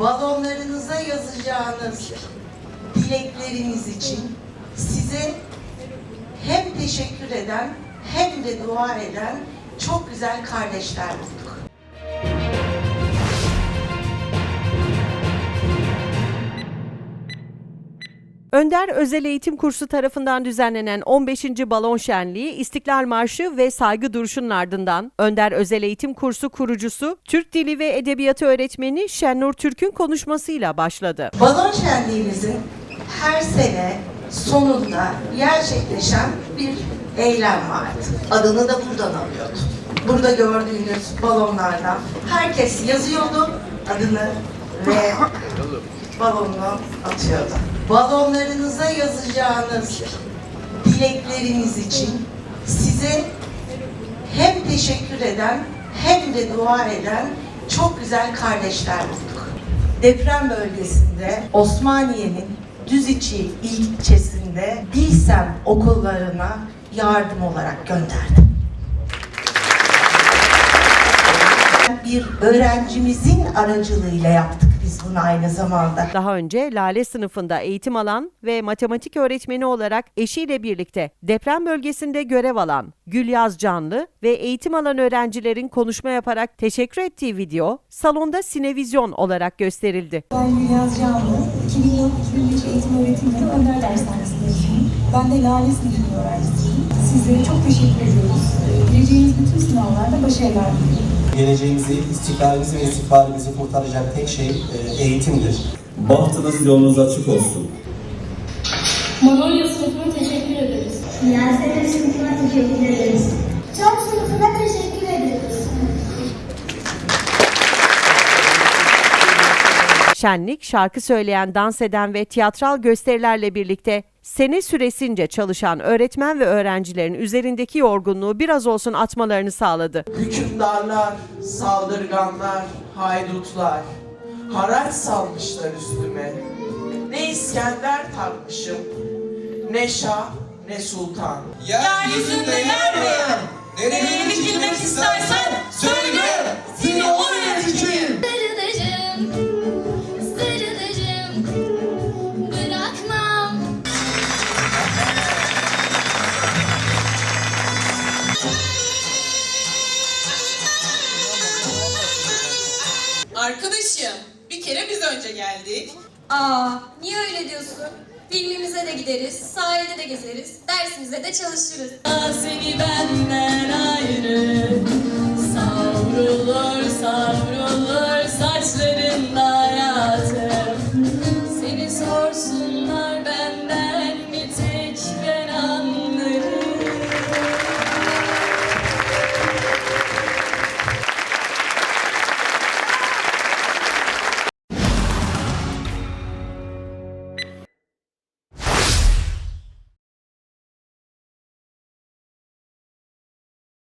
balonlarınıza yazacağınız dilekleriniz için size hem teşekkür eden hem de dua eden çok güzel kardeşler bulduk. Önder Özel Eğitim Kursu tarafından düzenlenen 15. Balon Şenliği, İstiklal Marşı ve saygı duruşunun ardından Önder Özel Eğitim Kursu kurucusu, Türk Dili ve Edebiyatı öğretmeni Şenur Türk'ün konuşmasıyla başladı. Balon şenliğimizin her sene sonunda gerçekleşen bir eylem vardı. Adını da buradan alıyordu. Burada gördüğünüz balonlardan herkes yazıyordu adını ve balonunu atıyordu. Balonlarınıza yazacağınız dilekleriniz için size hem teşekkür eden hem de dua eden çok güzel kardeşler bulduk. Deprem bölgesinde Osmaniye'nin Düziçi ilçesinde Dilsem okullarına yardım olarak gönderdim. Bir öğrencimizin aracılığıyla yaptık biz bunu aynı zamanda. Daha önce Lale sınıfında eğitim alan ve matematik öğretmeni olarak eşiyle birlikte deprem bölgesinde görev alan Gülyaz Canlı ve eğitim alan öğrencilerin konuşma yaparak teşekkür ettiği video salonda sinevizyon olarak gösterildi. Ben Gülyaz Canlı, 2004-2005 eğitim öğretim yılı Önder Dershanesi'nde yaşıyorum. Ben de Lale sınıfının öğrencisiyim. Sizlere çok teşekkür ediyoruz. Gireceğiniz bütün sınavlarda başarılar diliyorum. Geleceğimizi, istiklalimizi ve istikbalimizi kurtaracak tek şey e, eğitimdir. Bahtınız yolunuz açık olsun. Manolya sınıfına teşekkür ederiz. Yasemin sınıfına teşekkür ederiz. Çok sınıfına teşekkür ederiz. Şenlik, şarkı söyleyen, dans eden ve tiyatral gösterilerle birlikte sene süresince çalışan öğretmen ve öğrencilerin üzerindeki yorgunluğu biraz olsun atmalarını sağladı. Hükümdarlar, saldırganlar, haydutlar Haraç salmışlar üstüme Ne İskender takmışım Ne Şah ne Sultan Yeryüzünde yer beğen. Nereye dikilmek istersen söyle. Arkadaşım bir kere biz önce geldik. Aa, niye öyle diyorsun? Filmimize de gideriz, sahilde de gezeriz, dersimize de çalışırız. Seni benden ayrı savrulur